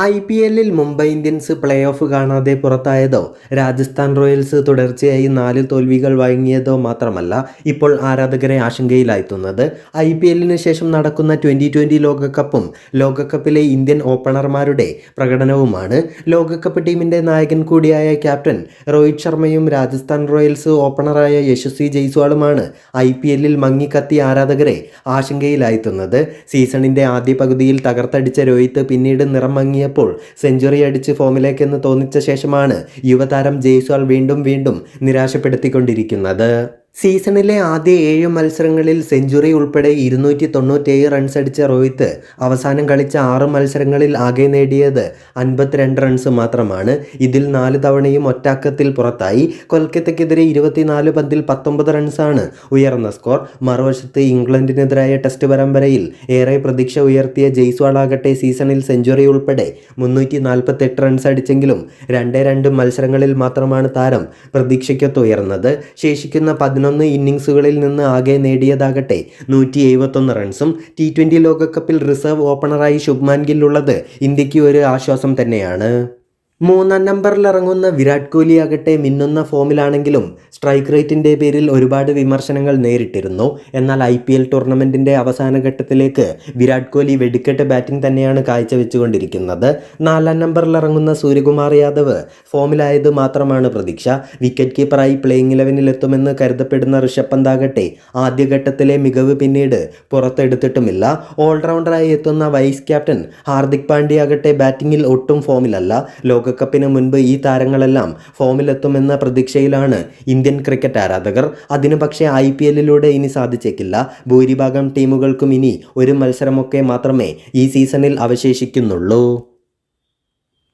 I P എല്ലിൽ Mumbai Indians play off കാണാതെ പുറത്തായതോ Rajasthan Royals തുടർച്ചയായി നാല് തോൽവികൾ വഴങ്ങിയതോ മാത്രമല്ല ഇപ്പോൾ ആരാധകരെ ആശങ്കയിലായിത്തുന്നത് ഐ പി എല്ലിന് ശേഷം നടക്കുന്ന ട്വന്റി ട്വന്റി ലോകകപ്പും ലോകകപ്പിലെ ഇന്ത്യൻ ഓപ്പണർമാരുടെ പ്രകടനവുമാണ്. ലോകകപ്പ് ടീമിന്റെ നായകൻ കൂടിയായ ക്യാപ്റ്റൻ രോഹിത് ശർമ്മയും രാജസ്ഥാൻ റോയൽസ് ഓപ്പണറായ യശസ്വി ജയ്സ്വാളുമാണ് ഐ പി എല്ലിൽ മങ്ങിക്കത്തി ആരാധകരെ ആശങ്കയിലായിത്തുന്നത് സീസണിന്റെ ആദ്യ പകുതിയിൽ തകർത്തടിച്ച രോഹിത് പിന്നീട് നിറം മങ്ങിയപ്പോൾ സെഞ്ചുറി അടിച്ച് ഫോമിലേക്കെന്ന് തോന്നിച്ച ശേഷമാണ് യുവതാരം ജയ്സ്വാൾ വീണ്ടും വീണ്ടും നിരാശപ്പെടുത്തിക്കൊണ്ടിരിക്കുന്നത്. സീസണിലെ ആദ്യ ഏഴ് മത്സരങ്ങളിൽ സെഞ്ചുറി ഉൾപ്പെടെ ഇരുന്നൂറ്റി തൊണ്ണൂറ്റേഴ് റൺസ് അടിച്ച രോഹിത് അവസാനം കളിച്ച ആറ് മത്സരങ്ങളിൽ ആകെ നേടിയത് അൻപത്തിരണ്ട് റൺസ് മാത്രമാണ്. ഇതിൽ നാല് തവണയും ഒറ്റാക്കത്തിൽ പുറത്തായി. കൊൽക്കത്തയ്ക്കെതിരെ ഇരുപത്തിനാല് പന്തിൽ പത്തൊമ്പത് റൺസാണ് ഉയർന്ന സ്കോർ മറുവശത്ത് ഇംഗ്ലണ്ടിനെതിരായ ടെസ്റ്റ് പരമ്പരയിൽ ഏറെ പ്രതീക്ഷ ഉയർത്തിയ ജയ്സ്വാളാകട്ടെ സീസണിൽ സെഞ്ചുറി ഉൾപ്പെടെ മുന്നൂറ്റി നാൽപ്പത്തെട്ട് റൺസ് അടിച്ചെങ്കിലും രണ്ടേ രണ്ട് മത്സരങ്ങളിൽ മാത്രമാണ് താരം പ്രതീക്ഷയ്ക്കൊത്തുയർന്നത് ശേഷിക്കുന്ന ശേഷിക്കുന്ന പതിനൊന്ന് ഇന്നിങ്സുകളിൽ നിന്ന് ആകെ നേടിയതാകട്ടെ നൂറ്റി എഴുപത്തൊന്ന് റൺസും ടി ട്വന്റി ലോകകപ്പിൽ റിസർവ് ഓപ്പണറായി ശുഭ്മാൻ ഗില്ലുള്ളത് ഇന്ത്യയ്ക്ക് ഒരു ആശ്വാസം തന്നെയാണ്. മൂന്നാം നമ്പറിൽ ഇറങ്ങുന്ന വിരാട് കോഹ്ലി ആകട്ടെ മിന്നുന്ന ഫോമിലാണെങ്കിലും സ്ട്രൈക്ക് റേറ്റിന്റെ പേരിൽ ഒരുപാട് വിമർശനങ്ങൾ നേരിട്ടിരുന്നു. എന്നാൽ ഐ പി എൽ ടൂർണമെന്റിന്റെ അവസാന ഘട്ടത്തിലേക്ക് വിരാട് കോഹ്ലി വെടിക്കെട്ട് ബാറ്റിംഗ് തന്നെയാണ് കാഴ്ചവെച്ചുകൊണ്ടിരിക്കുന്നത്. നാലാം നമ്പറിൽ ഇറങ്ങുന്ന സൂര്യകുമാർ യാദവ് ഫോമിലായത് മാത്രമാണ് പ്രതീക്ഷ. വിക്കറ്റ് കീപ്പറായി പ്ലേയിങ് ഇലവനിൽ എത്തുമെന്ന് കരുതപ്പെടുന്ന ഋഷഭ് പന്ത് ആകട്ടെ ആദ്യഘട്ടത്തിലെ മികവ് പിന്നീട് പുറത്തെടുത്തിട്ടുമില്ല. ഓൾറൗണ്ടറായി എത്തുന്ന വൈസ് ക്യാപ്റ്റൻ ഹാർദിക് പാണ്ഡ്യ ആകട്ടെ ബാറ്റിങ്ങിൽ ഒട്ടും ഫോമിലല്ല ലോകകപ്പിന് മുൻപ് ഈ താരങ്ങളെല്ലാം ഫോമിലെത്തുമെന്ന പ്രതീക്ഷയിലാണ് ഇന്ത്യൻ ക്രിക്കറ്റ് ആരാധകർ. അതിനു പക്ഷേ ഐ പി എല്ലിലൂടെ ഇനി സാധിച്ചേക്കില്ല. ഭൂരിഭാഗം ടീമുകൾക്കും ഇനി ഒരു മത്സരമൊക്കെ മാത്രമേ ഈ സീസണിൽ അവശേഷിക്കുന്നുള്ളൂ.